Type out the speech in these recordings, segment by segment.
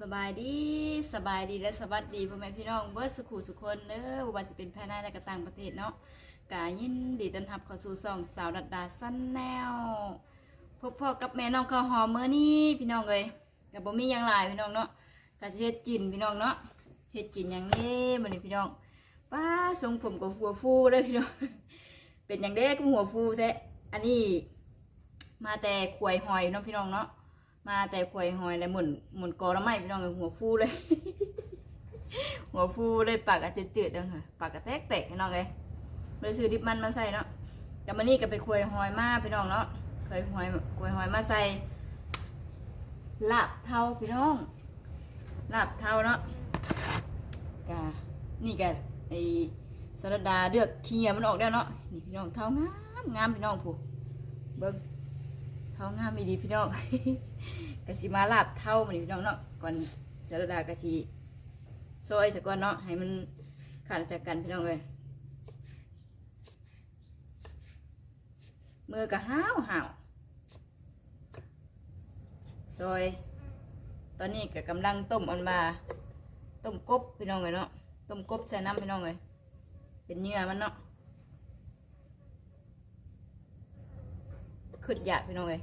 สบายดีสบายดีและสวัสดีพ่อแม่พี่น้องเบิร์สุขุสุคนเด้อบ่ว่าจะเป็นภายในและก็ต่างประเทศเนาะกายินดีต้อนรับเข้าสู่ช่องสาวดัดดาสั้นแนวพบพ่อกับแม่น้องข้าวหอมเมื่อนี้พี่น้องเลยกับบ่มียังหลายพี่น้องเนาะกะสิเฮ็ดกินพี่น้องเนาะเฮ็ดกินหยังนี้มื้อนี้พี่น้องป้าทรงผมก็หัวฟูเด้พี่น้องเป็นหยังเด้ก็หัวฟูแท้อันนี้มาแต่ขวยหอยเนาะพี่น้องเนาะ มาแต่ขวยหอยแล้วหมุนหมุนกอแล้วไม่พี่น้องหัวฟูเลย หัวฟูเลยปากอาจจะจืดๆดังค่ะปากกระแตกแตกพี่น้องเลยเลยซื้อดิบมันมาใส่เนาะกับมันนี่ก็ไปขวยหอยมาพี่น้องเนาะขวยหอยขวยหอยมาใส่ลาบเทาพี่น้องลาบเทาเนาะกะนี่กะไอสลัดาเลือกเคียมันออกแล้วเนาะนี่พี่น้องเทางามงามพี่น้องผู้เบิ้ง ท่างามมีดีพี่น้องกะสิมาลาบเท่ามันพี่น้องเนาะก่อนจะระดากะสิซอยซะก่อนเนาะให้มันขาดจากกันพี่น้องเลยมือกะห้าวห่าวซอย ตอนนี้ก็กำลังต้มอันมาต้มกบพี่น้องเลยเนาะต้มกบใส่น้ำพี่น้องเลยเป็นเนื้อมันเนาะขึ้นอยากพี่น้องเลย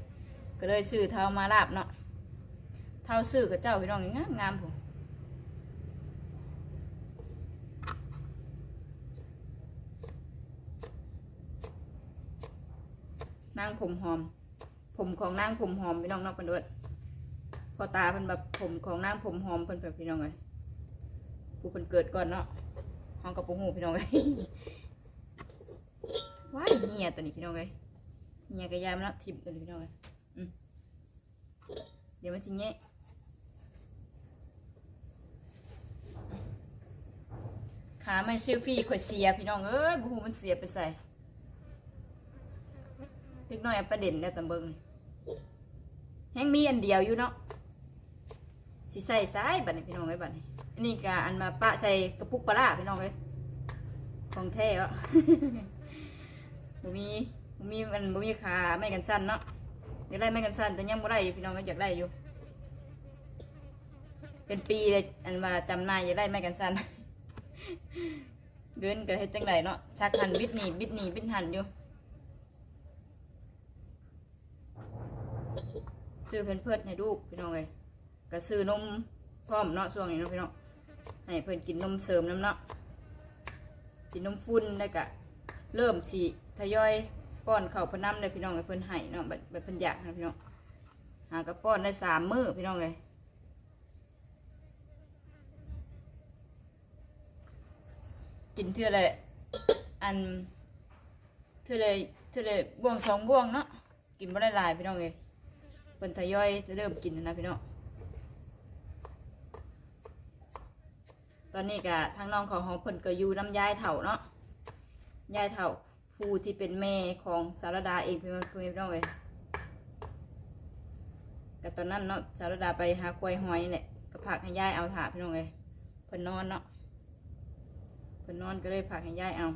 ก็เลยซื้อเท้ามาลาบเนาะเท้าซื้อกับเจ้าพี่น้องงามงามผมนางผมหอม ผมของนางผมหอมพี่น้องเนอกเป็นด้วยพอตาเป็นแบบผมของนางผมหอมเป็นแบบพี่น้องเลยผู้เป็นเกิดก่อนเนาะห้องกับปูหูพี่น้องเลยว้ายเหียตัวนี้พี่น้องเลยเนี่ยกระยามแล้วทิมตัวนี้พี่น้องเลย เดี๋ยวมันจิเงี้ยขาไม่ซิลฟี่ข่อยเสียพี่น้องเอ้ยบูฮูมันเสียไปใส่เล็กน้อยประเด็นแล้วตำเบิงแห้งมีอันเดียวอยู่เนาะสิใส่ซ้ายบัดนี้พี่น้องเอ้ยบัดนี้อันนี้ก็อันมาปะใส่กระปุกปลาพี่น้องเอ้ยของแท้วะบ่มีบ่มีมันบ่มีขาไม่กันสั้นเนาะ อยากได้ไม่กันสั้นแต่ยังบ่ได้อยู่พี่น้องก็อยากได้อยู่ เป็นปีเลยอันว่าจำนายอยากได้ไม่กันสั้นเดินก็เฮ็ดจังไดเนาะซักหันบิดหนีบิดหนีบิดหันอยู่ซื้อเพิ่นเพิ่นให้ลูกพี่น้องเลยก็ซื้อนมพร้อมเนาะช่วงนี้เนาะพี่น้องให้เพิ่นกินนมเสริมน้ำเนาะกินนมฟุ้นได้กะเริ่มสิทยอย ป้อนเข่าพน้ำเลยพี่น้องให้เพิ่นให้เนาะแบบแบบเพิ่นอยากนะพี่น้องหากระป้อนได้สามมื้อพี่น้องเลยกินเท่าไรอันเท่าไรเท่าไรบ่วงสองบ่วงเนาะกินบ่ได้หลายพี่น้องเลยเพิ่นทยอยจะเริ่มกินนะพี่น้องตอนนี้ก็ทางน้องของของเพิ่นก็อยู่น้ำยายเถ่าเนาะยายเถ่า ผู้ที่เป็นแม่ของสารดาเองเพื่อนเพื่อนน้องเลยกับตอนนั้นเนาะสารดาไปหาควายหอยนี่แหละก็ผักให้ย่ายเอาถาพี่น้องเลยเพิ่นนอนเนาะเพิ่นนอนก็เลยผักให้ย่ายเอา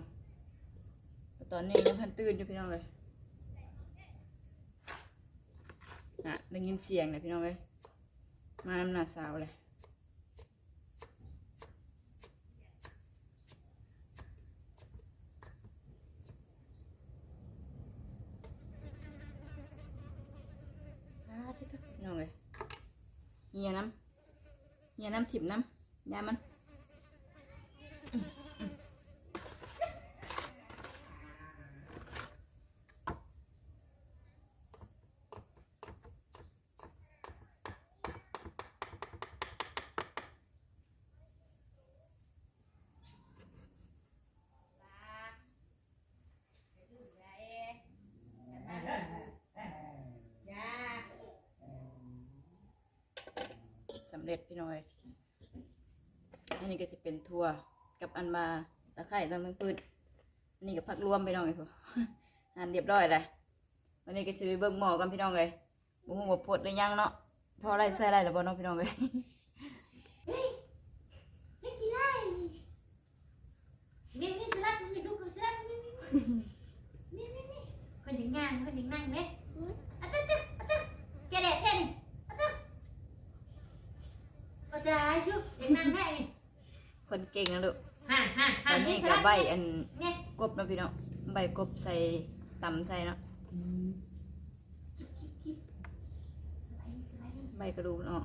แต่ตอนนี้ยังเพิ่นตื่นอยู่พี่น้องเลยนะได้ยินเสียงเลยพี่น้องเลยมาน้ำหนาสาวเลย อ่าที่ทุกน้องเลย เฮียน้ำเฮียน้ำถิบน้ำยามัน เร็จพี่น้อย อันนี้ก็จะเป็นถั่วกับอันมาตะไคร้ตั้งตั้งปืนอันนี้ก็ผักรวมพี่น้องเลยพออันเรียบร้อยเลยวันนี้ก็จะไปเบิ่งหมอกันพี่น้องเลยบุ้งบปวดเลยยังเนาะพอไรใส่ไรหรือบ่น้องพี่น้องเลยไม่กินได้นี่นี่สลัดนี่ดูดูสลัดนี่นี่นี่นี่คนถึงงานคนถึงนั่งเนี่ยอะตึ๊ดตึ๊ดอะตึ๊ดแกแดดแค่นี้อะตึ๊ด ใจชุบยังนั่งได้นี่ คนเก่งนะลูกห่านห่านตห่าอนนนี้ก็ใบอันเนี่ยกบเนาะพี่น้องใบกบใส่ตำใส่เนาะคิบคิบคิบสบายดีสบายดีใบกระดูกเนาะ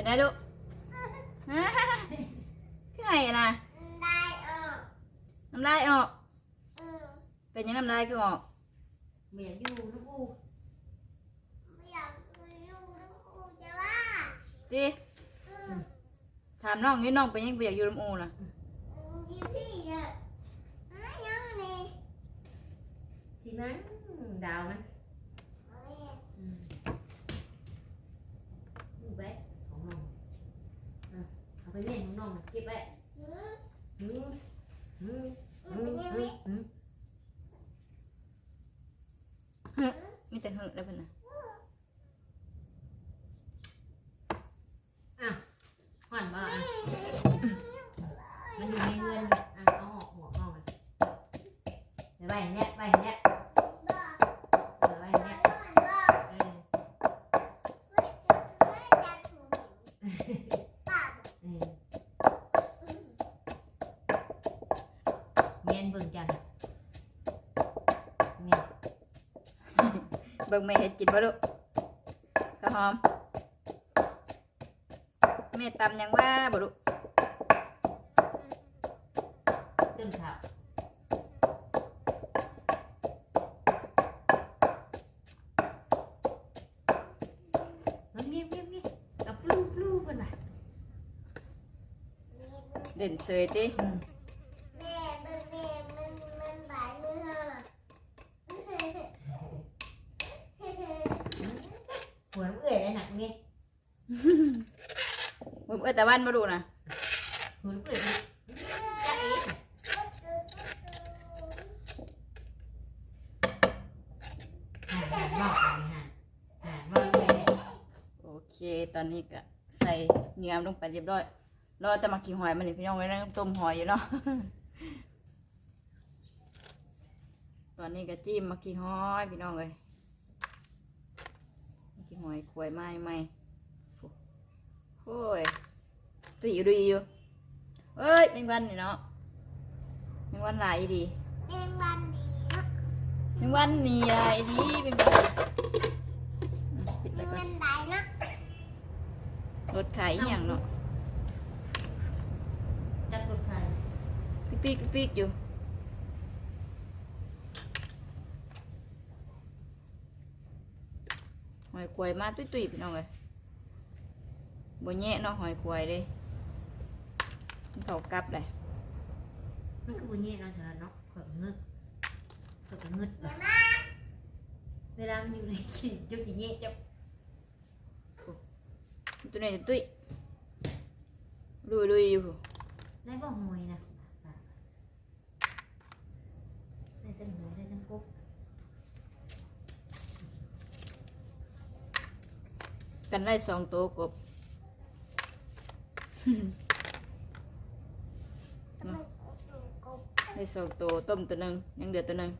เป็นไงลูกฮะคือไงนะน้ำลายออก เป็นยังน้ำลายคือออกเมียอยู่ลูกอูจีถามน้องนี่น้องเป็นยังไปอยากอยู่ลำอูน่ะสิมันดาวมันอืมดูแบะของน้องอะเอา ไปเล่นของน้องเก็บไว้อืมอืมอืมอืมอืมมีแต่หึแล้วเพิ่นน่ะอะห่อนบ่อะมันอยู่ในเงินอะเอาออกหัวออกเลยเดี๋ยวไปเนี่ยไปเนี่ยเดี๋ยวไปเนี่ยเออเออ เมียนเบิ่งจันเนี่ยเบิ่งแม่เฮ็ดกินบ่ลู นหานอกเลยโอเค ตอนนี้ก็ใส่เนื้อลงไปเรียบร้อย รอแต่มาขี้หอยมันนี่พี่น้องไว้นั่งต้มหอยอยู่เนาะ ตอนนี้ก็จิ้มมาขี้หอยพี่น้องเลยมาขี้หอยขวยไม้ไม้โอ้ย สีดีอยู่เอ้ยแมงวันนี่เนาะแมงวันหลายอีดีแมงวันนี่หลายดีแมงวันอืมปิดไปก่อนรถขายอหย่างเนาะจับรถไฟปิ๊กปิ๊กปิ๊กปิ๊กอยู่หอยกล้วยมาตุ้ยตุ้ยๆพี่น้องเลยบ่แย่เนาะหอยกล้วยเลยมัน เขากลับเลยมันคือบุญเย่เนาะสำหรับเนาะข่อยก็เงึกข่อยก็เงึดว่ะเวลามันอยู่ในกินจุกจิเย่จับตัวนี้จะตุ้ยลุยลุยอยู่ได้บ่หอยนะได้ตั้งหอยได้ตั้งกบกันได้สองตัวกบ ได้สองตัวต้มตัวหนึ่งยังเดือดตัวหนึ่ง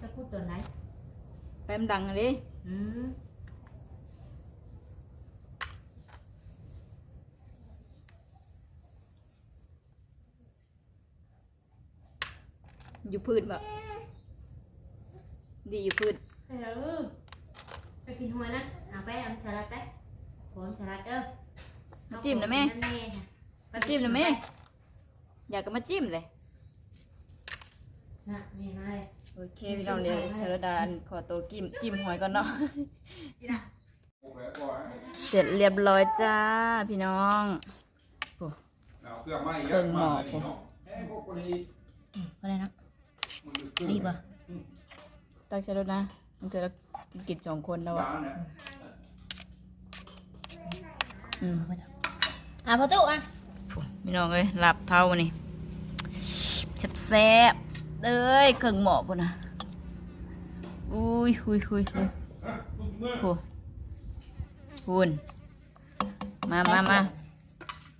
จะพูดตัวไหนแปมนดังเลย อืมอยู่พื้นแบบดีอยู่พื้นเออไปกินหอยนะ เอาไปเอาสลัดไปผลสลัดเด้อมาจิ้มนะแม่นั่นแน่ค่ะมาจิ้มเลยแม่อยากก็มาจิ้มเลยน่ะนี่นายโอเคพี่น้องเดี๋ยวชลดาขอตัวกิมจิ้มหอยก่อนเนาะนี่นะเสร็จเรียบร้อยจ้าพี่น้องเอาเครื่องไม้เครื่องหม้อเนาะเอ้ยพวกคนนี้อะไรนะมันคือเครื่องนี่ป่ะตักชลดามันเธอกินสองคนแล้วอะบ้านเนี่ย อืมอะพอตู้อะพี่น้องเอ้ยหลับเท่านี่แแซ่บๆเอ้ยเครื่องหมอพุ่นนะอุ้ยหุยหุยหุยโอ้พุ่นมามามา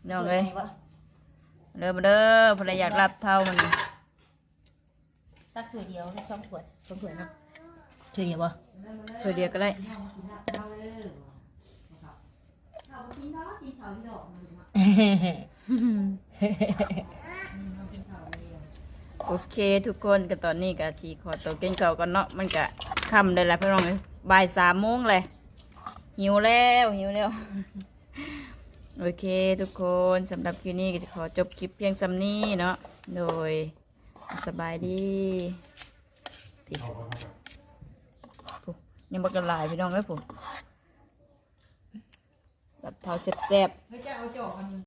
น้องเอ้ยเด้อมาเด้อภรรยากรับเท่ามันตักถ้วยเดียวได้สองขวดสองขวดเนาะถ้วยเดียวบ่เธอเดียวก็ได้ โอเค ทุกคนก็ตอนนี้ก็ทีขอตัวเก่งเก่ากันเนาะมันก็ค่ำได้แล้วพี่น้องเอ้ยบ่ายสามโมงเลยหิวแล้วหิวแล้ว โอเค ทุกคนสำหรับคลิปนี้ก็จะขอจบคลิปเพียงสำนี้เนาะโดยสบายดีพี่ปุ๊ยังบักกะลายพี่น้องเอ้ยผม แบบเท้าแซ่บๆ